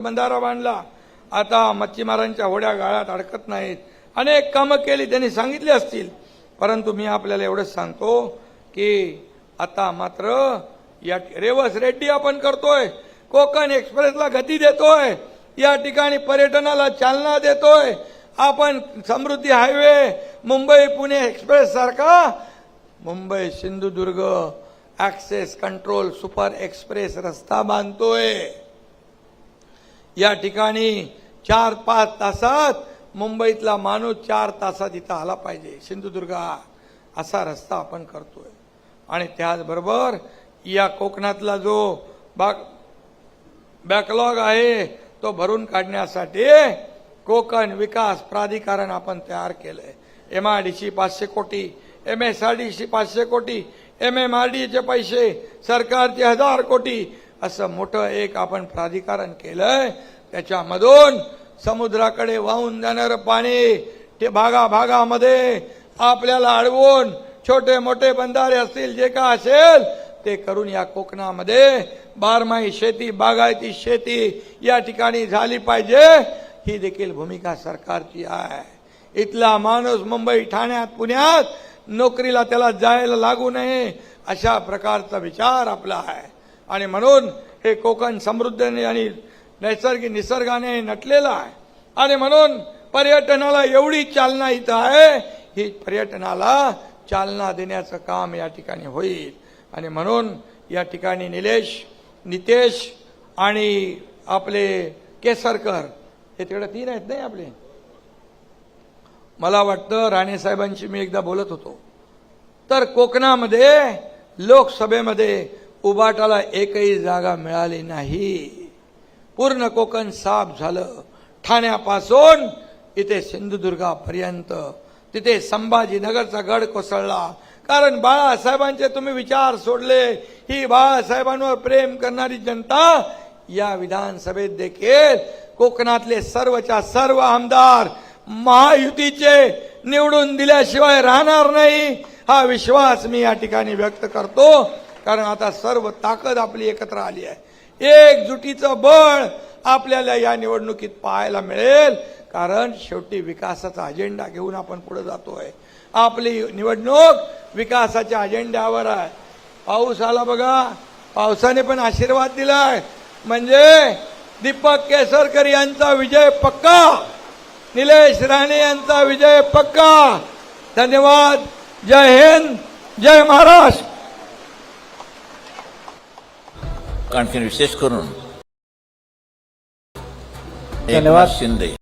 बंधारा बांधला. आता मच्छीमारांच्या होड्या गाळ्यात अडकत नाहीत. अनेक कामं केली त्यांनी सांगितली असतील. परंतु मी आपल्याला एवढंच सांगतो की आता मात्र या रेवस रेड्डी आपण करतोय. कोकण एक्सप्रेसला गती देतोय. या ठिकाणी पर्यटनाला चालना देतोय. आपण समृद्धी हायवे मुंबई पुणे एक्सप्रेस सारखा Mumbai Sindhudurg access control super express रस्ता बांधतोय. या ठिकाणी चार पाच तासात मुंबईतला माणूस चार तासात इथं आला पाहिजे. सिंधुदुर्गात असा रस्ता आपण करतोय. आणि त्याचबरोबर या कोकणातला जो बाग बॅकलॉग आहे तो भरून काढण्यासाठी कोकण विकास प्राधिकरण आपण तयार केलंय. एम आय डी सी पाचशे crore M S R D C पाचशे कोटी एम एम आर डीचे पैसे सरकारचे हजार कोटी असं मोठं एक आपण प्राधिकरण केलंय त्याच्यामधून समुद्राकडे वाहून जाणारं पाणी ते भागा भागामध्ये आपल्याला अडवून छोटे मोठे बंधारे असतील जे का असेल ते करून या कोकणामध्ये बारमाही शेती बागायती शेती या ठिकाणी झाली पाहिजे. ही देखील भूमिका सरकारची आहे. इथला माणूस मुंबई ठाण्यात पुण्यात नोकरीला त्याला जायला लागू नये अशा प्रकारचा विचार आपला आहे. आणि म्हणून हे कोकण समृद्धीने आणि नैसर्गिक निसर्गाने नटलेलं आहे. आणि म्हणून पर्यटनाला एवढी चालना इथं आहे ही पर्यटनाला चालना देण्याचं काम या ठिकाणी होईल. आणि म्हणून या ठिकाणी निलेश नितेश आणि आपले केसरकर हे तिकडे तीन आहेत नाही आपले? मला वाटतं राणेसाहेबांशी मी एकदा बोलत होतो. तर कोकणामध्ये लोकसभेमध्ये उबाटाला एकही जागा मिळाली नाही. पूर्ण कोकण साफ झालं. ठाण्यापासून इथे सिंधुदुर्गापर्यंत. तिथे संभाजीनगरचा गड कोसळला. कारण बाळासाहेबांचे तुम्ही विचार सोडले. ही बाळासाहेबांवर प्रेम करणारी जनता या विधानसभेत देखील कोकणातले सर्वच्या सर्व आमदार महायुतीचे निवडून दिल्याशिवाय राहणार नाही. हा विश्वास मी या ठिकाणी व्यक्त करतो. कारण आता सर्व ताकद आपली एकत्र आली आहे. एकजुटीचं बळ आपल्याला या निवडणुकीत पाहायला मिळेल. कारण शेवटी विकासाचा अजेंडा घेऊन आपण पुढे जातोय. आपली निवडणूक विकासाच्या अजेंड्यावर आहे. पाऊस आला बघा. पावसाने पण आशीर्वाद दिलाय. म्हणजे दीपक केसरकर यांचा विजय पक्का. निलेश राणे यांचा विजय पक्का. धन्यवाद. जय हिंद. जय Maharashtra. Anche nello stesso corno. E Te ne?